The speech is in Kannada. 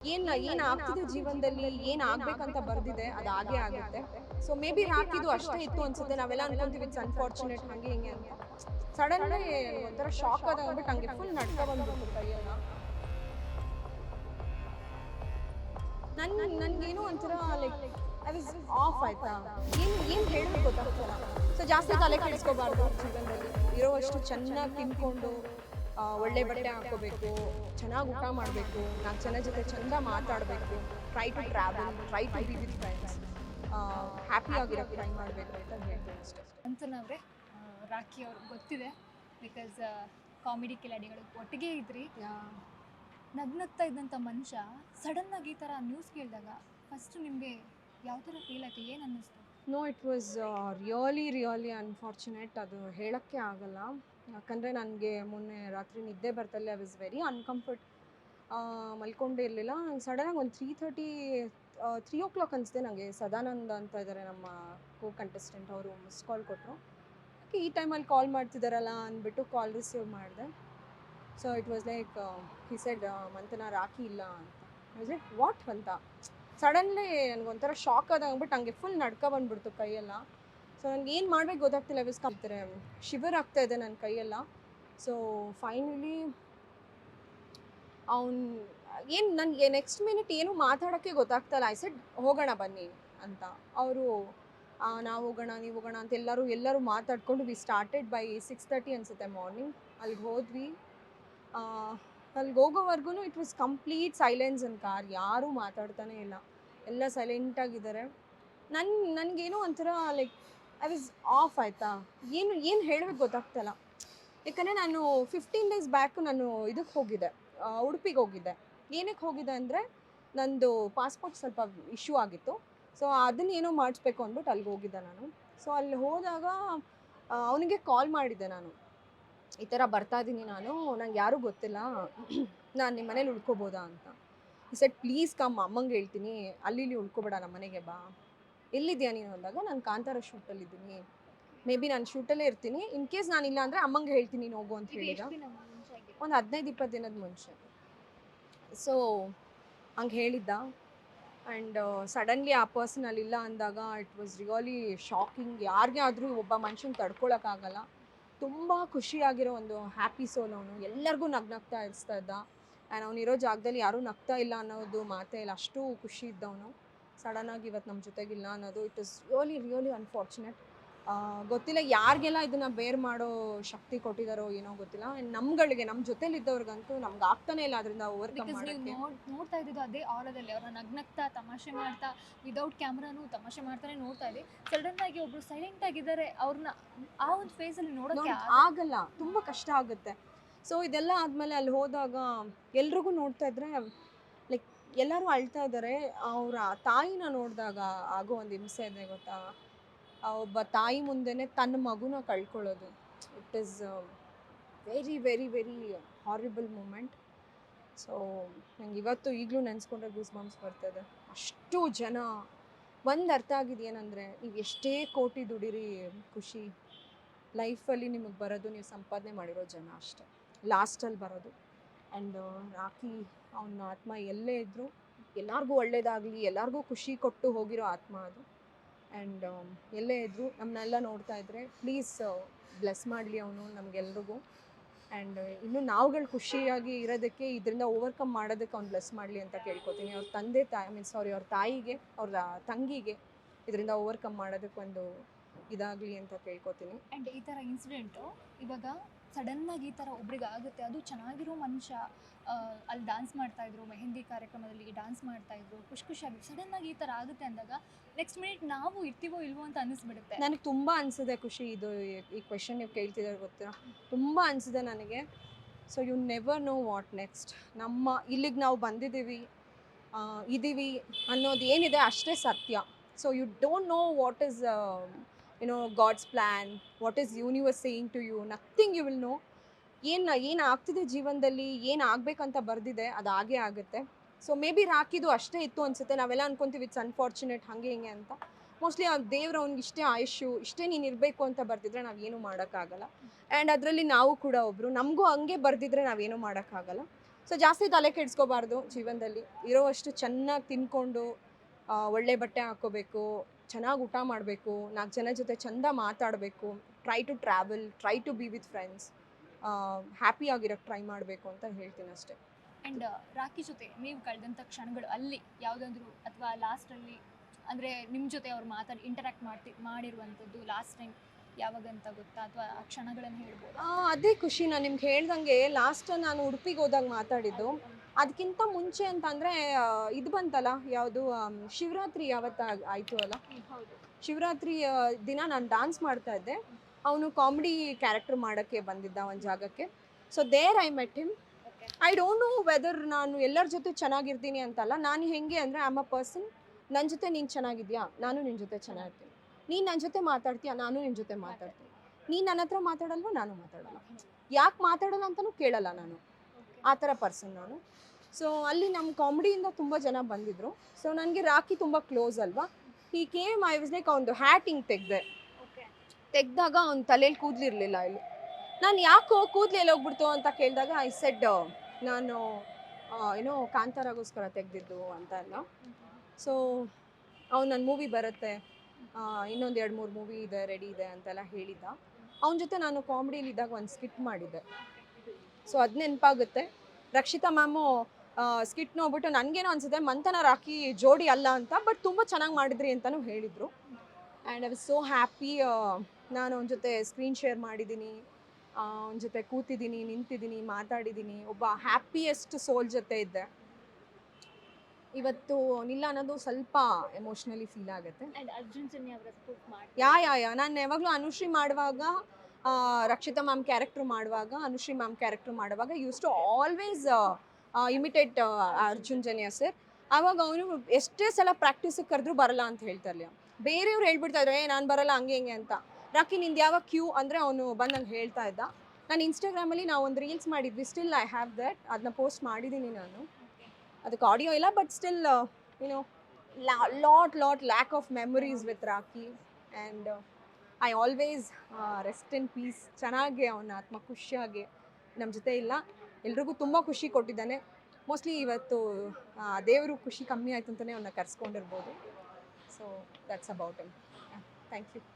ಏನ್ ಏನ್ ಆಗ್ತಿದೆ ಜೀವನದಲ್ಲಿ ಏನ್ ಆಗ್ಬೇಕಂತ ಬರ್ದಿದೆ ಅದಾಗೆ ಹಾಗೆ ಆಗುತ್ತೆ. ಸೊ ಮೇ ಬಿ ರಾಕಿದು ಅಷ್ಟೇ ಇತ್ತು ಅನ್ಸುತ್ತೆ. ನಾವೆಲ್ಲ ಅನ್ಕೊಂತೀವಿ ಇಟ್ಸ್ ಅನ್ಫಾರ್ಚುನೇಟ್ ಹಂಗೆ ಹಿಂಗೆ ಅಂತ. ಸಡನ್ಲಿ ಒಂಥರ ಶಾಕ್ ಆದಾಗ್ಬಿಟ್ಟು ಹಂಗೆ ಫುಲ್ ನಡ್ಕ ಬಂದ್ಬಿಟ್ಟು ಕೈಯೆಲ್ಲ ನನ್ ನನ್ಗೇನು ಒಂಥರ ಲೈಕ್ ಐ ವಾಸ್ ಆಫ್ ಆಯ್ತಾ? ಏನ್ ಏನ್ ಹೇಳ್ಬೇಕು ಗೊತ್ತಾಗ್ತಿಲ್ಲ. ಸೊ ಜಾಸ್ತಿ ತಲೆ ಕೆಡಿಸ್ಕೋಬಾರ್ದು ಜೀವನದಲ್ಲಿ. ಇರೋವಷ್ಟು ಚೆನ್ನಾಗಿ ತಿನ್ಕೊಂಡು ಒಳ್ಳೆ ಬಟ್ಟೆ ಹಾಕೋಬೇಕು ಚೆನ್ನಾಗಿ ಊಟ ಮಾಡಬೇಕು ನಾಲ್ಕು ಜನ ಜೊತೆ ಚಂದ ಮಾತಾಡಬೇಕು try to travel try to be with friends happy ಆಗಿರೋ ಟ್ರೈ ಮಾಡಬೇಕು ಅಂತ ಹೇಳ್ತೀನಿ ಅಷ್ಟೇ. ಅಂತನವ್ರೆ ರಾಖಿ ಅವ್ರಿಗೆ ಗೊತ್ತಿದೆ ಬಿಕಾಸ್ ಕಾಮಿಡಿ ಕಿಲಾಡಿಗಳು ಒಟ್ಟಿಗೆ ಇದ್ರಿ. ನಗ್ನಗ್ತಾ ಇದ್ದಂಥ ಮನುಷ್ಯ ಸಡನ್ನಾಗಿ ಈ ಥರ ನ್ಯೂಸ್ ಕೇಳಿದಾಗ ಫಸ್ಟ್ ನಿಮಗೆ ಯಾವ ಥರ ಫೀಲ್ ಆಯ್ತು ಏನು ಅನ್ನಿಸ್ತು? No it was really really unfortunate ಅದು ಹೇಳೋಕ್ಕೆ ಆಗಲ್ಲ. ಯಾಕಂದರೆ ನನಗೆ ಮೊನ್ನೆ ರಾತ್ರಿ ನಿದ್ದೆ ಬರ್ತಲ್ಲ ಐ ವಾಸ್ ವೆರಿ ಅನ್ಕಂಫರ್ಟ್ ಮಲ್ಕೊಂಡೇ ಇರಲಿಲ್ಲ. ಸಡನ್ನಾಗಿ ಒಂದು three thirty three o'clock ಅನಿಸಿದೆ ನನಗೆ ಸದಾನಂದ ಅಂತ ಇದ್ದಾರೆ ನಮ್ಮ ಕೋ ಕಂಟೆಸ್ಟೆಂಟ್ ಅವರು ಮಿಸ್ ಕಾಲ್ ಕೊಟ್ಟರು ಈ ಟೈಮಲ್ಲಿ ಕಾಲ್ ಮಾಡ್ತಿದ್ದಾರಲ್ಲ ಅಂದ್ಬಿಟ್ಟು ಕಾಲ್ ರಿಸೀವ್ ಮಾಡಿದೆ. So it was like he said ಮಂತನ ರಾಖಿ ಇಲ್ಲ ಅಂತ. ಲೈಕ್ ವಾಟ್ ಅಂತ. ಸಡನ್ಲಿ ನನಗೊಂಥರ ಶಾಕ್ ಆದಾಗ್ಬಿಟ್ಟು ಹಂಗೆ ಫುಲ್ ನಡ್ಕ ಬಂದ್ಬಿಡ್ತು ಕೈಯೆಲ್ಲ. ಸೊ ನನಗೆ ಏನು ಮಾಡ್ಬೇಕು ಗೊತ್ತಾಗ್ತಿಲ್ಲ ವಿಸ್ಕಾಗ್ತಾರೆ ಶಿವರ್ ಆಗ್ತಾ ಇದೆ ನನ್ನ ಕೈಯೆಲ್ಲ. ಸೊ ಫೈನಲಿ ಅವ್ನು, ಏನು ನನಗೆ ನೆಕ್ಸ್ಟ್ ಮಿನಿಟ್ ಏನು ಮಾತಾಡೋಕ್ಕೆ ಗೊತ್ತಾಗ್ತಲ್ಲ ಐ ಸೆಡ್ ಹೋಗೋಣ ಬನ್ನಿ ಅಂತ. ಅವರು ನಾವು ಹೋಗೋಣ, ನೀವು ಹೋಗೋಣ ಅಂತ ಎಲ್ಲರೂ ಎಲ್ಲರೂ ಮಾತಾಡ್ಕೊಂಡು we started by six thirty ಅನಿಸುತ್ತೆ ಮಾರ್ನಿಂಗ್ ಅಲ್ಲಿಗೆ ಹೋದ್ವಿ. ಅಲ್ಲಿಗೆ ಹೋಗೋವರೆಗೂ it was complete silence in car. ಯಾರೂ ಮಾತಾಡ್ತಾನೆ ಇಲ್ಲ. ಎಲ್ಲ ಸೈಲೆಂಟಾಗಿದ್ದಾರೆ ನನ್ನ ನನಗೇನೋ ಒಂಥರ ಲೈಕ್ ಐ ವಾಸ್ ಆಫ್ ಆಯಿತಾ? ಏನು ಏನು ಹೇಳಬೇಕು ಗೊತ್ತಾಗ್ತಲ್ಲ. ಯಾಕಂದರೆ ನಾನು ಫಿಫ್ಟೀನ್ ಡೇಸ್ ಬ್ಯಾಕ್ ನಾನು ಇದಕ್ಕೆ ಹೋಗಿದ್ದೆ. ಉಡುಪಿಗೆ ಹೋಗಿದ್ದೆ. ಏನಕ್ಕೆ ಹೋಗಿದ್ದೆ ಅಂದರೆ ನಂದು ಪಾಸ್ಪೋರ್ಟ್ ಸ್ವಲ್ಪ ಇಶ್ಯೂ ಆಗಿತ್ತು. ಸೊ ಅದನ್ನ ಏನೋ ಮಾಡಿಸ್ಬೇಕು ಅಂದ್ಬಿಟ್ಟು ಅಲ್ಲಿಗೆ ಹೋಗಿದ್ದೆ ನಾನು. ಸೊ ಅಲ್ಲಿ ಹೋದಾಗ ಅವನಿಗೆ ಕಾಲ್ ಮಾಡಿದ್ದೆ ನಾನು. ಈ ಥರ ಬರ್ತಾ ಇದ್ದೀನಿ ನಾನು, ನಂಗೆ ಯಾರೂ ಗೊತ್ತಿಲ್ಲ. ನಾನು ನಿಮ್ಮ ಮನೇಲಿ ಉಳ್ಕೋಬೋದಾ ಅಂತ. ಸೆಟ್ ಪ್ಲೀಸ್ ಕಮ್ಮ ಅಮ್ಮಂಗೆ ಹೇಳ್ತೀನಿ. ಅಲ್ಲಿ ಇಲ್ಲಿ ಉಳ್ಕೊಬೇಡ ನಮ್ಮ ಮನೆಗೆ ಬಾ. ಎಲ್ಲಿದ್ಯಾ ನೀನು ಅಂದಾಗ ನಾನು ಕಾಂತಾರ ಶೂಟಲ್ಲಿದ್ದೀನಿ. ಮೇ ಬಿ ನಾನು ಶೂಟಲ್ಲೇ ಇರ್ತೀನಿ. ಇನ್ ಕೇಸ್ ನಾನು ಇಲ್ಲ ಅಂದರೆ ಅಮ್ಮಂಗೆ ಹೇಳ್ತೀನಿ ನೀನು ಹೋಗು ಅಂತ ಹೇಳಿದ. ಒಂದು ಹದಿನೈದು ಇಪ್ಪತ್ತು ದಿನದ ಮುಂಚೆ. ಸೊ ಹಂಗೆ ಹೇಳಿದ್ದ. ಆ್ಯಂಡ್ ಸಡನ್ಲಿ ಆ ಪರ್ಸನ್ ಅಲ್ಲಿ ಇಲ್ಲ ಅಂದಾಗ ಇಟ್ ವಾಸ್ ರಿಯಲಿ ಶಾಕಿಂಗ್ ಯಾರಿಗೆ ಆದರೂ ಒಬ್ಬ ಮನುಷ್ಯನ ತಡ್ಕೊಳಕ್ಕಾಗಲ್ಲ ತುಂಬ ಖುಷಿಯಾಗಿರೋ ಒಂದು ಹ್ಯಾಪಿ ಸೋಲ್ ಅವನು. ಎಲ್ಲರಿಗೂ ನಗ್ನಗ್ತಾ ಇರಿಸ್ತಾ ಇದ್ದ. ಆ್ಯಂಡ್ ಅವನಿರೋ ಜಾಗದಲ್ಲಿ ಯಾರೂ ನಗ್ತಾ ಇಲ್ಲ ಅನ್ನೋದು ಮಾತೇ ಇಲ್ಲ ಅಷ್ಟು ಖುಷಿ ಇದ್ದವನು. ಸಡನ್ನಾಗಿ ಇವತ್ತು ನಮ್ಮ ಜೊತೆಗಿಲ್ಲ ಅನ್ನೋದು it is really really unfortunate ಗೊತ್ತಿಲ್ಲ ಯಾರಿಗೆಲ್ಲ ಇದನ್ನ ಬೇರ್ ಮಾಡೋ ಶಕ್ತಿ ಕೊಟ್ಟಿದಾರೋ ಏನೋ ಗೊತ್ತಿಲ್ಲ. ಆ್ಯಂಡ್ ನಮ್ಗಳಿಗೆ ನಮ್ಮ ಜೊತೆಲಿದ್ದವ್ರಿಗಂತೂ ನಮ್ಗೆ ಆಗ್ತಾನೆ ಇಲ್ಲ ಅದರಿಂದ ಓವರ್ ಬಿಕಾಸ್ ನೀವು ಮಾಡೋಕ್ಕೆ. ನೋಡ್ ನೋಡ್ತಾ ಇದ್ದಿದ್ದು ಅದೇ ಆರದಲ್ಲಿ ಅವ್ರನ್ನ ನಗ್ನಗ್ತಾ ತಮಾಷೆ ಮಾಡ್ತಾ ವಿದೌಟ್ ಕ್ಯಾಮ್ರಾನು ತಮಾಷೆ ಮಾಡ್ತಾನೆ ನೋಡ್ತಾ ಇದೆ ಸಡನ್ ಆಗಿ ಒಬ್ರು ಸೈಲೆಂಟ್ ಆಗಿದ್ದಾರೆ ಅವ್ರನ್ನ ಆ ಒಂದು ಫೇಸಲ್ಲಿ ನೋಡೋಕೆ ನೋಡ್- ಆಗಲ್ಲ. ತುಂಬ ಕಷ್ಟ ಆಗುತ್ತೆ. ಸೊ ಇದೆಲ್ಲ ಆದಮೇಲೆ ಅಲ್ಲಿ ಹೋದಾಗ ಎಲ್ರಿಗೂ ನೋಡ್ತಾ ಇದ್ರೆ ಎಲ್ಲರೂ ಅಳ್ತಾ ಇದ್ದಾರೆ ಅವರ ತಾಯಿನ ನೋಡಿದಾಗ ಆಗೋ ಒಂದು ಹಿಂಸೆ ಇದೆ ಗೊತ್ತಾ? ಒಬ್ಬ ತಾಯಿ ಮುಂದೆನೆ ತನ್ನ ಮಗುನ ಕಳ್ಕೊಳ್ಳೋದು. It is very very very horrible moment so ನಂಗೆ ಇವತ್ತು ಈಗಲೂ ನೆನೆಸ್ಕೊಂಡ್ರೆ ಗೂಸ್ ಬಾಂಬ್ಸ್ ಬರ್ತದೆ. ಅಷ್ಟು ಜನ, ಒಂದು ಅರ್ಥ ಆಗಿದೆ ಏನಂದರೆ ನೀವು ಎಷ್ಟೇ ಕೋಟಿ ದುಡಿರಿ, ಖುಷಿ. ಲೈಫಲ್ಲಿ ನಿಮಗೆ ಬರೋದು ನೀವು ಸಂಪಾದನೆ ಮಾಡಿರೋ ಜನ ಅಷ್ಟೇ. ಲಾಸ್ಟಲ್ಲಿ ಬರೋದು. ಆ್ಯಂಡ್ ರಾಕಿ ಅವನ ಆತ್ಮ ಎಲ್ಲೇ ಇದ್ದರೂ ಎಲ್ಲರಿಗೂ ಒಳ್ಳೇದಾಗಲಿ, ಎಲ್ಲರಿಗೂ ಖುಷಿ ಕೊಟ್ಟು ಹೋಗಿರೋ ಆತ್ಮ ಅದು. ಆ್ಯಂಡ್ ಎಲ್ಲೇ ಇದ್ದರೂ ನಮ್ಮನ್ನೆಲ್ಲ ನೋಡ್ತಾ ಇದ್ದರೆ ಪ್ಲೀಸ್ ಬ್ಲೆಸ್ ಮಾಡಲಿ ಅವನು ನಮಗೆಲ್ರಿಗೂ. ಆ್ಯಂಡ್ ಇನ್ನು ನಾವುಗಳು ಖುಷಿಯಾಗಿ ಇರೋದಕ್ಕೆ ಇದರಿಂದ ಓವರ್ಕಮ್ ಮಾಡೋದಕ್ಕೆ ಅವ್ನು ಬ್ಲೆಸ್ ಮಾಡಲಿ ಅಂತ ಕೇಳ್ಕೊತೀನಿ. ಅವ್ರ ತಂದೆ ತಾಯಿ ಮೀನ್ಸ್ ಸಾರಿ ಅವ್ರ ತಾಯಿಗೆ, ಅವ್ರ ತಂಗಿಗೆ ಇದರಿಂದ ಓವರ್ಕಮ್ ಮಾಡೋದಕ್ಕೊಂದು ಇದಾಗಲಿ ಅಂತ ಕೇಳ್ಕೊತೀನಿ. ಆ್ಯಂಡ್ ಈ ಥರ ಇನ್ಸಿಡೆಂಟು ಇವಾಗ ಸಡನ್ನಾಗಿ ಈ ಥರ ಒಬ್ರಿಗೆ ಆಗುತ್ತೆ. ಅದು ಚೆನ್ನಾಗಿರೋ ಮನುಷ್ಯ ಅಲ್ಲಿ ಡಾನ್ಸ್ ಮಾಡ್ತಾಯಿದ್ರು ಮೆಹಂದಿ ಕಾರ್ಯಕ್ರಮದಲ್ಲಿ ಡಾನ್ಸ್ ಮಾಡ್ತಾಯಿದ್ರು ಖುಷಿ ಖುಷಿಯಾಗಿ ಸಡನ್ನಾಗಿ ಈ ಥರ ಆಗುತ್ತೆ ಅಂದಾಗ ನೆಕ್ಸ್ಟ್ ಮಿನಿಟ್ ನಾವು ಇರ್ತೀವೋ ಇಲ್ವೋ ಅಂತ ಅನ್ನಿಸ್ಬಿಡುತ್ತೆ. ನನಗೆ ತುಂಬ ಅನಿಸಿದೆ ಖುಷಿ ಇದು ಈ- ಕ್ವೆಶನ್ ನೀವು ಕೇಳ್ತಿದ್ದಾರೆ ಗೊತ್ತಿರೋ ತುಂಬ ಅನಿಸಿದೆ ನನಗೆ. So you never know what next ನಮ್ಮ, ಇಲ್ಲಿಗೆ ನಾವು ಬಂದಿದ್ದೀವಿ ಇದ್ದೀವಿ ಅನ್ನೋದು ಏನಿದೆ ಅಷ್ಟೇ ಸತ್ಯ. So you don't know what is you know god's plan what is universe saying to you nothing you will know ಏನು ಏನು ಆಗ್ತಿದೆ ಜೀವನದಲ್ಲಿ, ಏನು ಆಗಬೇಕಂತ ಬರ್ದಿದೆ, ಅದು ಹಾಗೇ ಆಗುತ್ತೆ. ಸೊ ಮೇ ಬಿ ರಾಕಿದು ಅಷ್ಟೇ ಇತ್ತು ಅನಿಸುತ್ತೆ. ನಾವೆಲ್ಲ ಅನ್ಕೊಂತೀವಿ ಇಟ್ಸ್ ಅನ್ಫಾರ್ಚುನೇಟ್ ಹಾಗೆ ಹಿಂಗೆ ಅಂತ. ಮೋಸ್ಟ್ಲಿ ಆ ದೇವ್ರ ಅವ್ನಿಗೆ ಇಷ್ಟೇ ಆಯುಷು ಇಷ್ಟೇ ನೀನು ಇರಬೇಕು ಅಂತ ಬರ್ದಿದ್ರೆ ನಾವೇನು ಮಾಡೋಕ್ಕಾಗಲ್ಲ. ಆ್ಯಂಡ್ ಅದರಲ್ಲಿ ನಾವು ಕೂಡ ಒಬ್ಬರು ನಮಗೂ ಹಂಗೆ ಬರ್ದಿದ್ರೆ ನಾವೇನು ಮಾಡೋಕ್ಕಾಗಲ್ಲ. ಸೊ ಜಾಸ್ತಿ ತಲೆ ಕೆಡಿಸ್ಕೋಬಾರ್ದು ಜೀವನದಲ್ಲಿ. ಇರೋವಷ್ಟು ಚೆನ್ನಾಗಿ ತಿನ್ಕೊಂಡು ಒಳ್ಳೆ ಬಟ್ಟೆ ಹಾಕ್ಕೋಬೇಕು ಚೆನ್ನಾಗಿ ಊಟ ಮಾಡಬೇಕು ನಾಲ್ಕು ಜನ ಜೊತೆ ಚಂದ ಮಾತಾಡಬೇಕು try to travel try to be with friends happy ಆಗಿರೋಕ್ಕೆ try ಮಾಡಬೇಕು ಅಂತ ಹೇಳ್ತೀನಿ ಅಷ್ಟೇ. ಆ್ಯಂಡ್ ರಾಖಿ ಜೊತೆ ನೀವು ಕಳೆದಂಥ ಕ್ಷಣಗಳು ಅಲ್ಲಿ ಯಾವುದಾದ್ರೂ ಅಥವಾ ಲಾಸ್ಟಲ್ಲಿ ಅಂದರೆ ನಿಮ್ಮ ಜೊತೆ ಅವ್ರು ಮಾತಾಡಿ ಇಂಟರಾಕ್ಟ್ ಮಾಡ್ತಿ ಮಾಡಿರುವಂಥದ್ದು ಲಾಸ್ಟ್ ಟೈಮ್ ಯಾವಾಗಂತ ಗೊತ್ತಾ? ಅಥವಾ ಆ ಕ್ಷಣಗಳನ್ನು ಹೇಳ್ಬೋದು? ಅದೇ ಖುಷಿ ನಾನು ನಿಮ್ಗೆ ಹೇಳ್ದಂಗೆ ಲಾಸ್ಟ್ ನಾನು ಉಡುಪಿಗೆ ಹೋದಾಗ ಮಾತಾಡಿದ್ದು. ಅದಕ್ಕಿಂತ ಮುಂಚೆ ಅಂತಂದ್ರೆ ಇದು ಬಂತಲ್ಲ ಯಾವುದು ಶಿವರಾತ್ರಿ ಯಾವತ್ತ ಆಯಿತು ಅಲ್ಲ? ಶಿವರಾತ್ರಿ ದಿನ ನಾನು ಡಾನ್ಸ್ ಮಾಡ್ತಾ ಇದ್ದೆ. ಅವನು ಕಾಮಿಡಿ ಕ್ಯಾರೆಕ್ಟರ್ ಮಾಡೋಕ್ಕೆ ಬಂದಿದ್ದ ಒಂದು ಜಾಗಕ್ಕೆ. So there I met him I don't know whether ನಾನು ಎಲ್ಲರ ಜೊತೆ ಚೆನ್ನಾಗಿರ್ತೀನಿ ಅಂತಲ್ಲ. ನಾನು ಹೆಂಗೆ ಅಂದರೆ ಆಮ್ ಅ ಪರ್ಸನ್ ನನ್ನ ಜೊತೆ ನೀನು ಚೆನ್ನಾಗಿದ್ಯಾ? ನಾನು ನಿನ್ನ ಜೊತೆ ಚೆನ್ನಾಗಿರ್ತೀನಿ. ನೀನು ನನ್ನ ಜೊತೆ ಮಾತಾಡ್ತೀಯಾ? ನಾನು ನಿನ್ನ ಜೊತೆ ಮಾತಾಡ್ತೀನಿ. ನೀನು ನನ್ನ ಹತ್ರ ಮಾತಾಡಲ್ವ? ನಾನು ಮಾತಾಡಲ್ಲ. ಯಾಕೆ ಮಾತಾಡೋಣ ಅಂತಲೂ ಕೇಳಲ್ಲ ನಾನು. ಆ ಥರ ಪರ್ಸನ್ ನಾನು ಸೊ ಅಲ್ಲಿ ನಮ್ಮ ಕಾಮಿಡಿಯಿಂದ ತುಂಬ ಜನ ಬಂದಿದ್ರು. ಸೊ ನನಗೆ ರಾಕಿ ತುಂಬ ಕ್ಲೋಸ್ ಅಲ್ವಾ? He came I was like ಅವನದು ಹ್ಯಾಟ್ ಹಿಂಗೆ ತೆಗ್ದೆ. ಓಕೆ ತೆಗ್ದಾಗ ಅವ್ನ ತಲೆಯಲ್ಲಿ ಕೂದಲಿರಲಿಲ್ಲ ಇಲ್ಲಿ. ನಾನು ಯಾಕೋ ಕೂದಲೆಲ್ಲಿ ಹೋಗ್ಬಿಡ್ತು ಅಂತ ಕೇಳಿದಾಗ ಐ ಸೆಡ್ ನಾನು ಏನೋ ಕಾಂತಾರಾಗೋಸ್ಕರ ತೆಗ್ದಿದ್ದು ಅಂತ ಎಲ್ಲ ಸೊ ಅವ್ನು ನನ್ನ ಮೂವಿ ಬರುತ್ತೆ. ಇನ್ನೊಂದು ಎರಡು ಮೂರು ಮೂವಿ ಇದೆ ರೆಡಿ ಇದೆ ಅಂತೆಲ್ಲ ಹೇಳಿದ್ದ. ಅವನ ಜೊತೆ ನಾನು ಕಾಮಿಡಿಯಲ್ಲಿ ಇದ್ದಾಗ ಒಂದು ಸ್ಕಿಟ್ ಮಾಡಿದ್ದೆ. ಸೊ ಅದು ನೆನಪಾಗುತ್ತೆ. ರಕ್ಷಿತಾ ಮ್ಯಾಮು ಸ್ಕಿಟ್ ನೋಡ್ಬಿಟ್ಟು ನನಗೇನೋ ಅನ್ಸುತ್ತೆ ಮಂಥನ ರಾಕಿ ಜೋಡಿ ಅಲ್ಲ ಅಂತ ಬಟ್ ತುಂಬ ಚೆನ್ನಾಗಿ ಮಾಡಿದ್ರಿ ಅಂತಲೂ ಹೇಳಿದರು. And I was so happy ನಾನು ಅವನ ಜೊತೆ ಸ್ಕ್ರೀನ್ ಶೇರ್ ಮಾಡಿದ್ದೀನಿ ಅವನ ಜೊತೆ ಕೂತಿದ್ದೀನಿ ನಿಂತಿದ್ದೀನಿ ಮಾತಾಡಿದ್ದೀನಿ ಒಬ್ಬ ಹ್ಯಾಪಿಯೆಸ್ಟ್ ಸೋಲ್ ಜೊತೆ ಇದ್ದೆ. ಇವತ್ತು ನಿಲ್ಲ ಅನ್ನೋದು ಸ್ವಲ್ಪ ಎಮೋಷ್ನಲಿ ಫೀಲ್ ಆಗುತ್ತೆ. ಯಾ ಯಾ ಯಾ. ನಾನು ಯಾವಾಗಲೂ ಅನುಶ್ರೀ ಮಾಡುವಾಗ ರಕ್ಷಿತಾ ಮ್ಯಾಮ್ ಕ್ಯಾರೆಕ್ಟರ್ ಮಾಡುವಾಗ, ಅನುಶ್ರೀ ಮ್ಯಾಮ್ ಕ್ಯಾರೆಕ್ಟರ್ ಮಾಡುವಾಗ used to always imitate Arjun Janya sir ಆವಾಗ ಅವನು ಎಷ್ಟೇ ಸಲ ಪ್ರಾಕ್ಟೀಸಿಗೆ ಕರೆದ್ರೂ ಬರಲ್ಲ ಅಂತ ಹೇಳ್ತಾ ಇರಲಿಲ್ಲ ಬೇರೆಯವ್ರು ಹೇಳ್ಬಿಡ್ತಾ ಇದ್ರು, ಏ, ನಾನು ಬರಲ್ಲ, ಹಂಗೆ, ಹಿಂಗೆ ಅಂತ. ರಾಕಿ ನಿಂದು ಯಾವಾಗ ಕ್ಯೂ ಅಂದರೆ ಅವನು ಬಂದು ನಂಗೆ ಹೇಳ್ತಾ ಇದ್ದ. ನಾನು ಇನ್ಸ್ಟಾಗ್ರಾಮಲ್ಲಿ ನಾವು ಒಂದು ರೀಲ್ಸ್ ಮಾಡಿದ್ವಿ ಸ್ಟಿಲ್ ಐ ಹ್ಯಾವ್ ದಟ್ ಅದನ್ನ ಪೋಸ್ಟ್ ಮಾಡಿದ್ದೀನಿ ನಾನು. ಅದಕ್ಕೆ ಆಡಿಯೋ ಇಲ್ಲ but still you know lot lot lack of memories with Rocky and I always rest in peace ಚೆನ್ನಾಗಿ ಅವನ ಆತ್ಮ ಖುಷಿಯಾಗಿ ನಮ್ಮ ಜೊತೆ ಇಲ್ಲ. ಎಲ್ರಿಗೂ ತುಂಬ ಖುಷಿ ಕೊಟ್ಟಿದ್ದಾನೆ. ಮೋಸ್ಟ್ಲಿ ಇವತ್ತು ದೇವರು ಖುಷಿ ಕಮ್ಮಿ ಆಯಿತು ಅಂತಲೇ ಅವನ್ನ ಕರೆಸ್ಕೊಂಡಿರ್ಬೋದು. So that's about him thank you